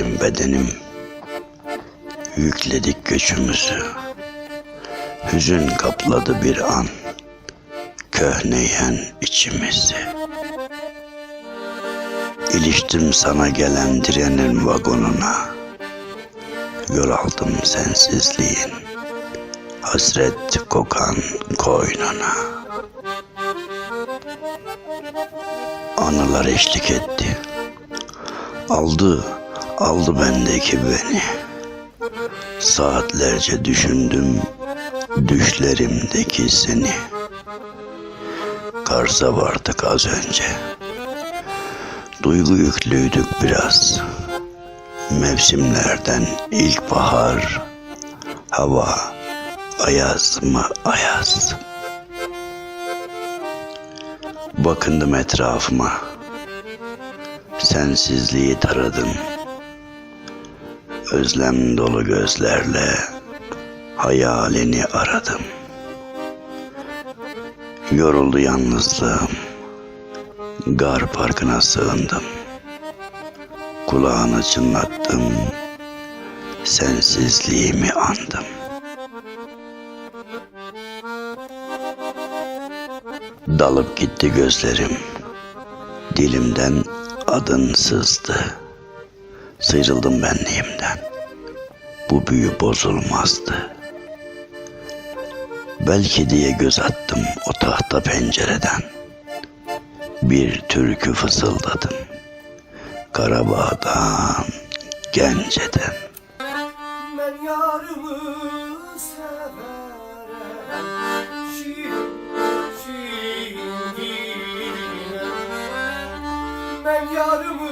Hasretliyim bedenim. Yükledik göçümüzü. Hüzün kapladı bir an. Köhneyen içimizi. İliştim sana gelen trenin vagonuna. Yol aldım sensizliğin. Hasret kokan koynuna. Anılar eşlik etti. Aldı, aldı bendeki beni. Saatlerce düşündüm düşlerimdeki seni. Kars'a vardık az önce. Duygu yüklüydük biraz. Mevsimlerden ilkbahar, hava ayaz mı ayaz. Bakındım etrafıma. Sensizliği taradım. Özlem dolu gözlerle hayalini aradım. Yoruldu yalnızlığım. Gar parkına sığındım. Kulağını çınlattım. Sensizliğimi andım. Dalıp gitti gözlerim. Dilimden adın sızdı. Sıyrıldım benliğimden. Bu büyü bozulmazdı. Belki diye göz attım o tahta pencereden. Bir türkü fısıldadım. Karabağ'dan, Gence'den. Ben yarımı dilim Ben yarımı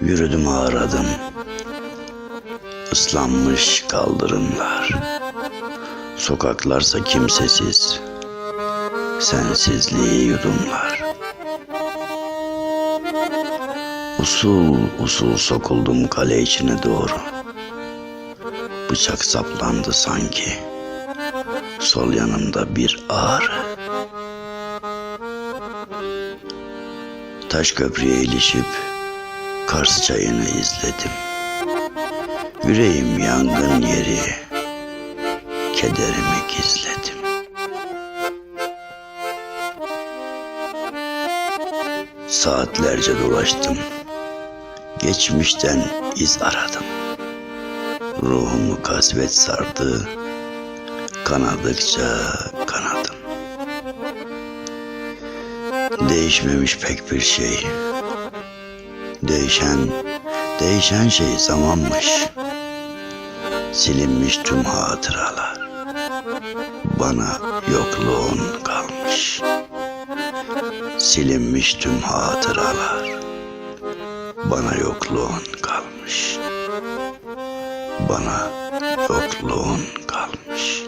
Yürüdüm ağradım. Islanmış kaldırımlar. Sokaklarsa kimsesiz. Sensizliği yudumlar. Usul usul sokuldum kale içine doğru. Bıçak saplandı sanki. Sol yanımda bir ağrı. Taş köprüye ilişip Kars çayını izledim. Yüreğim yangın yeri, kederimi gizledim. Saatlerce dolaştım. Geçmişten iz aradım. Ruhumu kasvet sardı. Kanadıkça kanadım. Değişmemiş pek bir şey. Değişen, değişen şey zamanmış. Silinmiş tüm hatıralar. Bana yokluğun kalmış. Silinmiş tüm hatıralar. Bana yokluğun kalmış. Bana yokluğun kalmış.